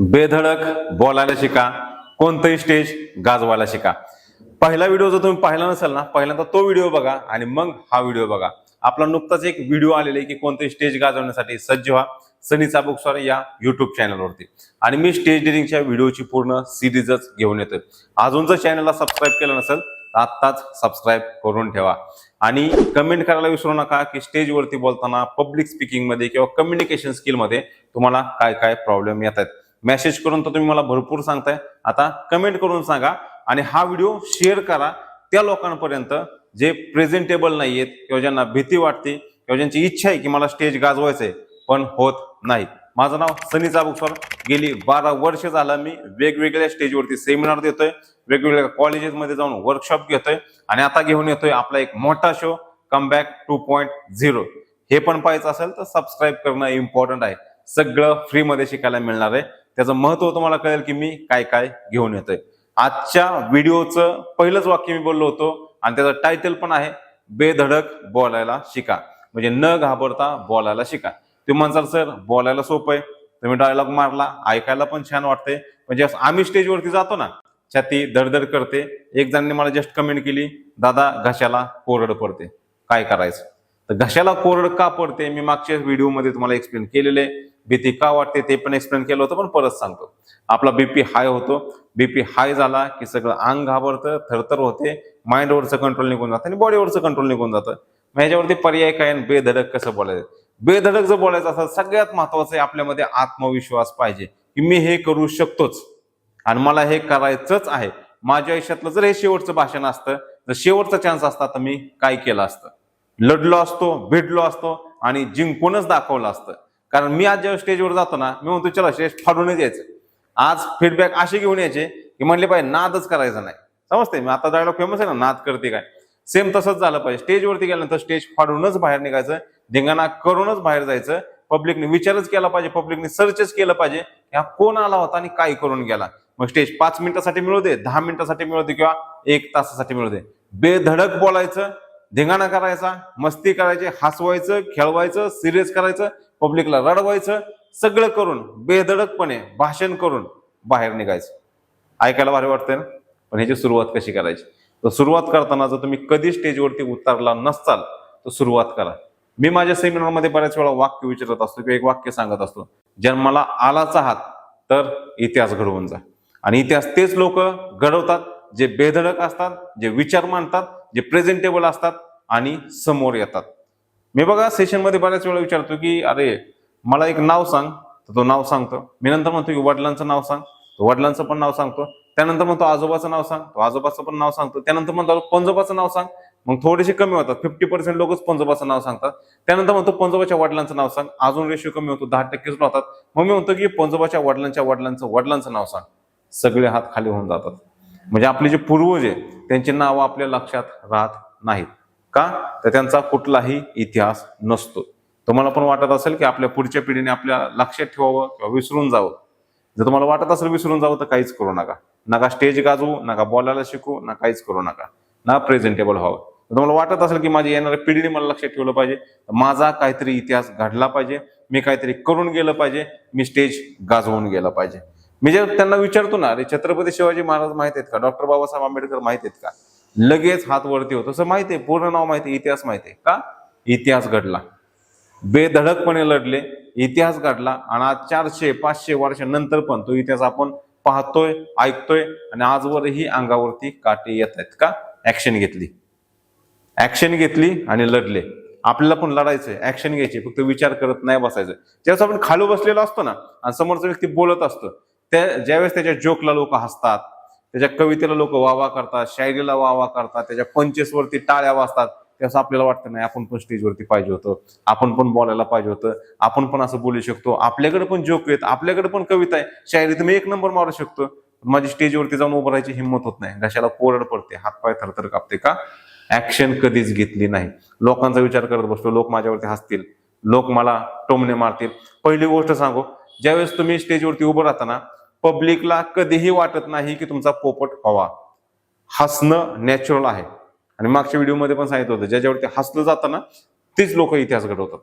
बेधडक बोलायला शिका कोणतंही स्टेज गाजवायला शिका. पहिला व्हिडिओ जर तुम्ही पाहिला नसेल ना पहिल्यांदा तो व्हिडिओ बघा आणि मग हा व्हिडिओ बघा. आपला नुकताच एक व्हिडिओ आलेला आहे की कोणतंही स्टेज गाजवण्यासाठी सज्ज व्हा. सनी चाबुकस्वार या युट्यूब चॅनलवरती आणि मी स्टेज डिझिंगच्या व्हिडिओची पूर्ण सिरीजच घेऊन येतोय. अजून जर चॅनलला सबस्क्राईब केलं नसेल तर आत्ताच सबस्क्राईब करून ठेवा. आणि कमेंट करायला विसरू नका की स्टेजवरती बोलताना पब्लिक स्पीकिंगमध्ये किंवा कम्युनिकेशन स्किलमध्ये तुम्हाला काय काय प्रॉब्लेम येत आहेत मेसेज करून तर तुम्ही मला भरपूर सांगताय. आता कमेंट करून सांगा आणि हा व्हिडिओ शेअर करा. त्या लोकांपर्यंत जे प्रेझेंटेबल नाही आहेत किंवा ज्यांना भीती वाटते किंवा ज्यांची इच्छा आहे की मला स्टेज गाजवायचं आहे पण होत नाही. माझं नाव सनी चाबुकस्वार गेली बारा वर्ष झालं मी वेगवेगळ्या स्टेजवरती सेमिनार देतोय. वेगवेगळ्या कॉलेजेसमध्ये जाऊन वर्कशॉप घेतोय. आणि आता घेऊन येतोय आपला एक मोठा show comeback two point zero हे पण पाहायचं असेल तर सबस्क्राईब करणं इम्पॉर्टंट आहे. सगळं फ्रीमध्ये शिकायला मिळणार आहे. त्याचं महत्त्व तुम्हाला कळेल की मी काय काय घेऊन येतोय. आजच्या व्हिडिओचं पहिलंच वाक्य मी बोललो होतो आणि त्याचं टायटल पण आहे बेधडक बोलायला शिका. म्हणजे न घाबरता बोलायला शिका. तुम्ही म्हणसाल सर बोलायला सोपं आहे. तुम्ही डायलॉग मारला ऐकायला पण छान वाटते म्हणजे असं आम्ही स्टेजवरती जातो ना छाती धडधड करते. एक जणांनी मला जस्ट कमेंट केली दादा घशाला कोरड पडते. काय करायचं? तर घशाला कोरड का पडते? मी मागच्या व्हिडिओमध्ये तुम्हाला एक्सप्लेन केलेले भीती का वाटते ते पण एक्सप्लेन केलं होतं पण परत सांगतो. आपला बीपी हाय होतो. बीपी हाय झाला की सगळं अंग घाबरतं थरथर होते माइंडवरचं कंट्रोल निघून जातं आणि बॉडीवरचं कंट्रोल निघून जातं. मग ह्याच्यावरती पर्याय काय आणि बेधडक कसं बोलायचं? बेधडक जर बोलायचं असेल सगळ्यात महत्वाचं आहे आपल्यामध्ये आत्मविश्वास पाहिजे की मी हे करू शकतोच. आणि मला हे करायचंच आहे. माझ्या आयुष्यातलं जर हे शेवटचं भाषण असतं तर शेवटचा चान्स असता तर मी काय केलं असतं? लढलो असतो भिडलो असतो आणि जिंकूनच दाखवलं असतं. कारण मी आज जेव्हा स्टेजवर जातो ना मी म्हणतो चला स्टेज फाडूनच यायचं. आज फीडबॅक असे घेऊन यायचे की म्हणले पाहिजे नादच करायचा नाही. समजते मी आता डायलॉग फेमस आहे ना नाद करते काय? सेम तसंच झालं पाहिजे. स्टेजवरती गेल्यानंतर स्टेज फाडूनच बाहेर निघायचं धिंगाणा करूनच बाहेर जायचं. पब्लिकने विचारच केला पाहिजे पब्लिकने सर्चच केलं पाहिजे हा कोण आला होता आणि काय करून गेला. मग स्टेज पाच मिनिटासाठी मिळू दे दहा मिनिटासाठी मिळू दे किंवा एक तासासाठी मिळू दे. बेधडक बोलायचं धिंगाणा करायचा मस्ती करायची हसवायचं खेळवायचं सिरियस करायचं पब्लिकला रडवायचं सगळं करून बेधडकपणे भाषण करून बाहेर निघायचं. ऐकायला भारी वाटतंय ना? पण ह्याची सुरुवात कशी करायची? तर सुरुवात करताना जर तुम्ही कधी स्टेजवरती उतरला नसताल तर सुरुवात करा. मी माझ्या सेमिनारमध्ये बऱ्याच वेळा वाक्य विचारत असतो किंवा एक वाक्य सांगत असतो. जन्माला आलाच आहात तर इतिहास घडवून जा. आणि इतिहास तेच लोक घडवतात जे बेधडक असतात जे विचार मांडतात जे प्रेझेंटेबल असतात आणि समोर येतात. मी बघा सेशनमध्ये बऱ्याच वेळा विचारतो की अरे मला एक नाव सांग. तर तो नाव सांगतो. मी नंतर म्हणतो की वडिलांचं नाव सांग. तो वडिलांचं पण नाव सांगतो. त्यानंतर म्हणतो आजोबाचं नाव सांग. तो आजोबाचं पण नाव सांगतो. त्यानंतर म्हणतो पंजोबाचं नाव सांग. मग थोडेसे कमी होतात. फिफ्टी पर्सेंट लोकच पंजोबाचं नाव सांगतात. त्यानंतर म्हणतो पंजोबाच्या वडिलांचं नाव सांग. अजून रेशिओ कमी होतो. दहा टक्केच राहतात. मग मी म्हणतो की पंजोबाच्या वडिलांच्या वडिलांचं वडिलांचं नाव सांग. सगळे हात खाली होऊन जातात. म्हणजे आपले जे पूर्वज आहे त्यांची नावं आपल्या लक्षात राहत नाहीत. का? तर त्यांचा कुठलाही इतिहास नसतो. तुम्हाला पण वाटत असेल की आपल्या पुढच्या पिढीने आपल्या लक्षात ठेवावं किंवा विसरून जावं. जर तुम्हाला वाटत असेल विसरून जावं तर काहीच करू नका. नका स्टेज गाजवू नका बोलायला शिकू ना काहीच करू नका. ना प्रेझेंटेबल व्हावं. जर तुम्हाला वाटत असेल की माझ्या येणाऱ्या पिढीने मला लक्षात ठेवलं पाहिजे तर माझा काहीतरी इतिहास घडला पाहिजे मी काहीतरी करून गेलं पाहिजे मी स्टेज गाजवून गेलं पाहिजे. मी जे त्यांना विचारतो ना अरे छत्रपती शिवाजी महाराज माहीत आहेत का? डॉक्टर बाबासाहेब आंबेडकर माहीत आहेत का? लगेच हात वरती होतो. असं माहिती आहे पूर्ण नाव माहिती आहे, इतिहास माहिती आहे. का? इतिहास घडला. बेधडकपणे लढले इतिहास घडला आणि आज चारशे पाचशे वर्षानंतर पण तो इतिहास आपण पाहतोय ऐकतोय आणि आजवरही अंगावरती काटे येत आहेत. का? ऍक्शन घेतली. ऍक्शन घेतली आणि लढले. आपल्याला पण लढायचंय. ऍक्शन घ्यायची. फक्त विचार करत नाही बसायचं. ज्यावेळेस आपण खाली बसलेलो असतो ना आणि समोरचा व्यक्ती बोलत असतो त्या ज्यावेळेस त्याच्या जोकला लोक हसतात त्याच्या कवितेला लोक वावा करतात शायरीला वावा करतात त्याच्या पंचेसवरती टाळ्या वाजतात त्यावेळेस आपल्याला वाटतं नाही आपण पण स्टेजवरती पाहिजे होतं आपण पण बोलायला पाहिजे होतं आपण पण असं बोलू शकतो आपल्याकडे पण जोक आहेत आपल्याकडे पण कविता आहे शायरी तुम्ही एक नंबर मारू शकतो. माझी स्टेजवरती जाऊन उभं राहायची हिंमत होत नाही घशाला कोरड पडते हातपाय थरथर कापते का? ऍक्शन कधीच घेतली नाही. लोकांचा विचार करत बसतो लोक माझ्यावरती हसतील लोक मला टोमणे मारतील. पहिली गोष्ट सांगू ज्यावेळेस तुम्ही स्टेजवरती उभं राहता ना पब्लिकला कधीही वाटत नाही की तुमचा पोपट व्हावा हसणं नॅचरल आहे. आणि मागच्या व्हिडिओमध्ये पण सांगितलं होतं ज्याच्यावरती हसलं जातं ना तीच लोक इतिहास घडवतात.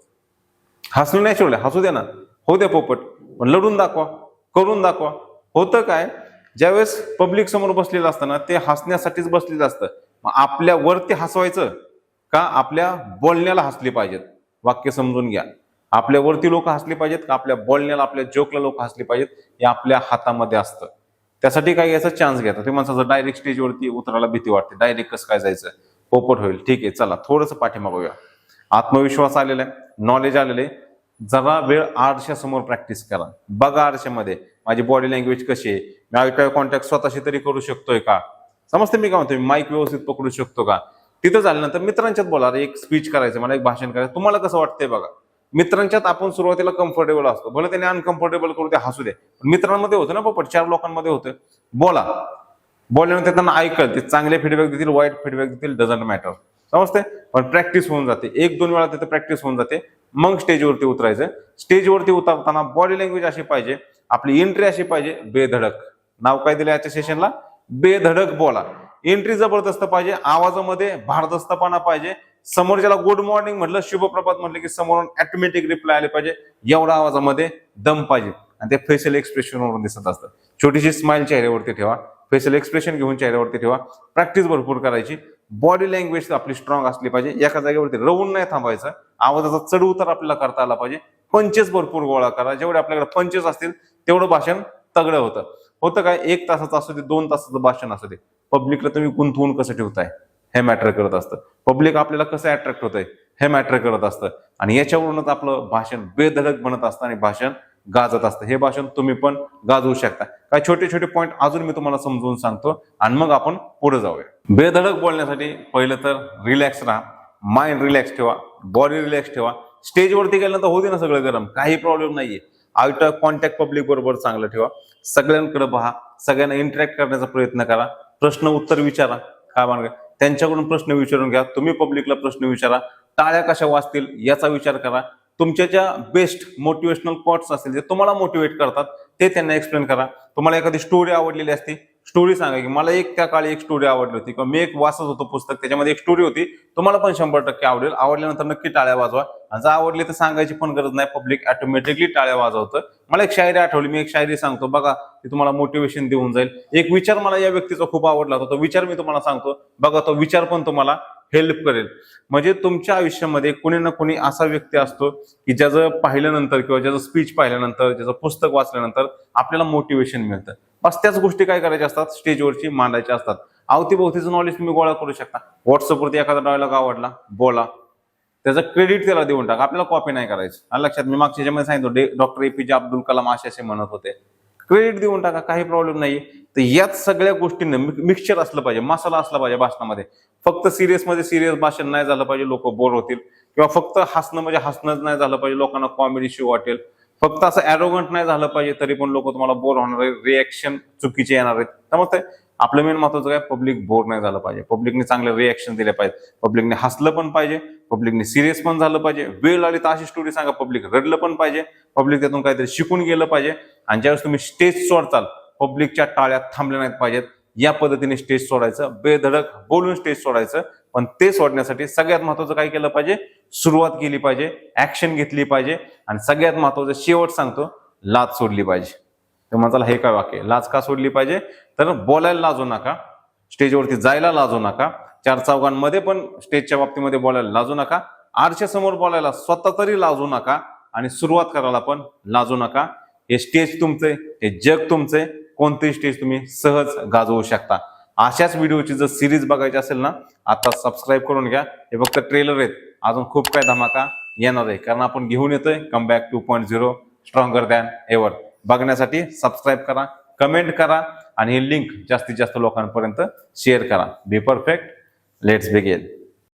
हसणं नॅचरल आहे हसू द्या ना. हो द्या पोपट पण लढून दाखवा करून दाखवा. होतं काय ज्यावेळेस पब्लिक समोर बसलेलं असतं ना ते हसण्यासाठीच बसलेलं असतं. मग आपल्या ते हसवायचं का आपल्या बोलण्याला हसली पाहिजेत? वाक्य समजून घ्या. आपल्या वरती लोक हसली पाहिजेत का? आपल्या बोलण्याला आपल्या जोकला लोक हसले पाहिजेत हे आपल्या हातामध्ये असतं. त्यासाठी काय याचा चान्स घ्या. ते माणसाचं डायरेक्ट स्टेजवरती उतरायला भीती वाटते डायरेक्ट कसं काय जायचं? पोपट होईल. ठीक आहे चला थोडंसं पाठीमागूया आत्मविश्वास आलेला आहे नॉलेज आलेलं आहे. जरा वेळ आरशासमोर प्रॅक्टिस करा. बघा आरशामध्ये माझी बॉडी लँग्वेज कशी आहे? मी आय कॉन्टॅक्ट स्वतःशी तरी करू शकतोय का? समजते मी काय म्हणतो माईक व्यवस्थित पकडू शकतो का? तिथं झाल्यानंतर मित्रांच्यात बोला अरे एक स्पीच करायचं मला एक भाषण करायचं. तुम्हाला कसं वाटतंय बघा? मित्रांच्यात आपण सुरुवातीला कम्फर्टेबल असतो. भले त्याने अनकम्फर्टेबल करू ते हसू दे. मित्रांमध्ये होतं ना पोपट चार लोकांमध्ये होतं. बोला. बोलल्यानंतर त्यांना ऐकल ते चांगले फीडबॅक देतील वाईट फीडबॅक देतील डझंट मॅटर समजते पण प्रॅक्टिस होऊन जाते. एक दोन वेळा तिथे प्रॅक्टिस होऊन जाते. मग स्टेजवरती उतरायचं. स्टेजवरती उतरताना बॉडी लँग्वेज अशी पाहिजे. आपली एंट्री अशी पाहिजे बेधडक. नाव काय दिलं याच्या सेशनला बेधडक बोला. एंट्री जबरदस्त पाहिजे आवाजामध्ये भारदस्तपणा पाहिजे. समोरच्याला गुड मॉर्निंग म्हटलं शुभप्रभात म्हटलं की समोरून ऑटोमॅटिक रिप्लाय आले पाहिजे. एवढा आवाजामध्ये दम पाहिजे. आणि ते फेशियल एक्सप्रेशन वरून दिसत असतं. छोटीशी स्माइल चेहऱ्यावरती ठेवा. फेशियल एक्सप्रेशन घेऊन चेहऱ्यावरती ठेवा. प्रॅक्टिस भरपूर करायची. बॉडी लँग्वेज आपली स्ट्रॉंग असली पाहिजे. एका जागेवरती रवून नाही थांबायचं. आवाजाचा चढ उतार आपल्याला करता आला पाहिजे. पंचेस भरपूर गोळा करा. जेवढे आपल्याकडे पंचेस असतील तेवढं भाषण तगडं होतं. होतं काय? एक तासाचं असू दे दोन तासाचं भाषण असू दे. पब्लिकला तुम्ही गुंतवून कसं ठेवताय? हे मॅटर करत असतं. पब्लिक आपल्याला कसं अट्रॅक्ट होतंय? हे मॅटर करत असतं. आणि याच्यावरूनच आपलं भाषण बेधडक बनत असतं आणि भाषण गाजत असतं. हे भाषण तुम्ही पण गाजवू शकता. काय छोटे छोटे पॉईंट अजून मी तुम्हाला समजून सांगतो आणि मग आपण पुढे जाऊया. बेधडक बोलण्यासाठी पहिलं तर रिलॅक्स राहा. माइंड रिलॅक्स ठेवा. बॉडी रिलॅक्स ठेवा. स्टेजवरती गेल्यानंतर होते ना सगळं गरम. काही प्रॉब्लेम नाहीये. आउट कॉन्टॅक्ट पब्लिक बरोबर चांगलं ठेवा. सगळ्यांकडे पहा. सगळ्यांना इंटरॅक्ट करण्याचा प्रयत्न करा. प्रश्न उत्तर विचारा. काय मानगा त्यांच्याकडून प्रश्न विचारून घ्या. तुम्ही पब्लिकला प्रश्न विचारा. टाळ्या कशा वाचतील याचा विचार करा. तुमच्या ज्या बेस्ट मोटिवेशनल कॉट्स असतील जे तुम्हाला मोटिवेट करतात ते त्यांना एक्सप्लेन करा. तुम्हाला एखादी स्टोरी आवडलेली असते स्टोरी सांगा की मला एक त्या काळी एक स्टोरी आवडली होती किंवा मी एक वाचत होतो पुस्तक त्याच्यामध्ये एक स्टोरी होती. तुम्हाला पण शंभर टक्के आवडेल. आवडल्यानंतर नक्की टाळ्या वाजवा. आणि जर आवडली तर सांगायची पण गरज नाही. पब्लिक ऑटोमॅटिकली टाळ्या वाजवतं. मला एक शायरी आठवली. मी एक शायरी सांगतो. बघा ती तुम्हाला मोटिवेशन देऊन जाईल. एक विचार मला या व्यक्तीचा खूप आवडला होता. तो विचार मी तुम्हाला सांगतो. बघा तो विचार पण तुम्हाला हेल्प करेल. म्हणजे तुमच्या आयुष्यामध्ये कोणी ना कोणी असा व्यक्ती असतो की ज्याचं पाहिल्यानंतर किंवा ज्याचं स्पीच पाहिल्यानंतर ज्याचं पुस्तक वाचल्यानंतर आपल्याला मोटिवेशन मिळतं. बस त्याच गोष्टी काय करायच्या असतात? स्टेजवरची मांडायच्या असतात. अवतीभोवतीचं नॉलेज तुम्ही गोळा करू शकता. व्हॉट्सअपवरती एखादा डायलॉग आवडला बोला. त्याचं क्रेडिट त्याला देऊन टाका. आपल्याला कॉपी नाही करायची. आणि लक्षात मी मागच्या याच्यामध्ये सांगितलं डॉक्टर ए पी जे अब्दुल कलाम असे असे म्हणत होते. क्रेडिट देऊन टाका काही प्रॉब्लेम नाही तर याच सगळ्या गोष्टींना मिक्सचर असलं पाहिजे मसाला असला पाहिजे भाषणामध्ये. फक्त सिरियसमध्ये सिरियस भाषण नाही झालं पाहिजे लोक बोर होतील. किंवा फक्त हसणं म्हणजे हसणंच नाही झालं पाहिजे लोकांना कॉमेडी शो वाटेल. फक्त असं ॲरोगंट नाही झालं पाहिजे तरी पण लोक तुम्हाला बोर होणार रिॲक्शन चुकीचे येणार आहेत. त्यामुळे आपलं मेन महत्वाचं काय? पब्लिक बोर नाही झालं पाहिजे. पब्लिकने चांगले रिॲक्शन दिले पाहिजे पब्लिकने हसलं पण पाहिजे. पब्लिकने सिरियस पण झालं पाहिजे. वेळ आली तर अशी स्टोरी सांगा. पब्लिक रडलं पण पाहिजे. पब्लिक त्यातून काहीतरी शिकून गेलं पाहिजे. आणि ज्यावेळेस तुम्ही स्टेज सोडचाल पब्लिकच्या टाळ्यात थांबल्या नाहीत पाहिजेत. या पद्धतीने स्टेज सोडायचं. बेधडक बोलून स्टेज सोडायचं. पण ते सोडण्यासाठी सगळ्यात महत्वाचं काय केलं पाहिजे? सुरुवात केली पाहिजे. ऍक्शन घेतली पाहिजे. आणि सगळ्यात महत्वाचं शेवट सांगतो लाज सोडली पाहिजे. तर चला हे काय वाक्य लाज का सोडली पाहिजे? तर बोलायला लाजू नका. स्टेजवरती जायला लाजू नका. चार चौघांमध्ये पण स्टेजच्या बाबतीमध्ये बोलायला लाजू नका. आरच्या समोर बोलायला स्वतः तरी लाजू नका आणि सुरुवात करायला पण लाजू नका. हे स्टेज तुमचे हे जग तुमचे. कोणतेही स्टेज तुम्ही सहज गाजवू शकता. अशाच व्हिडिओची जर सिरीज बघायची असेल ना आता सबस्क्राईब करून घ्या. हे फक्त ट्रेलर आहेत. अजून खूप काय धमाका येणार आहे. कारण आपण घेऊन येतोय. Come back two point zero stronger than ever बघण्यासाठी सबस्क्राईब करा कमेंट करा आणि ही लिंक जास्तीत जास्त लोकांपर्यंत शेअर करा. Be perfect let's began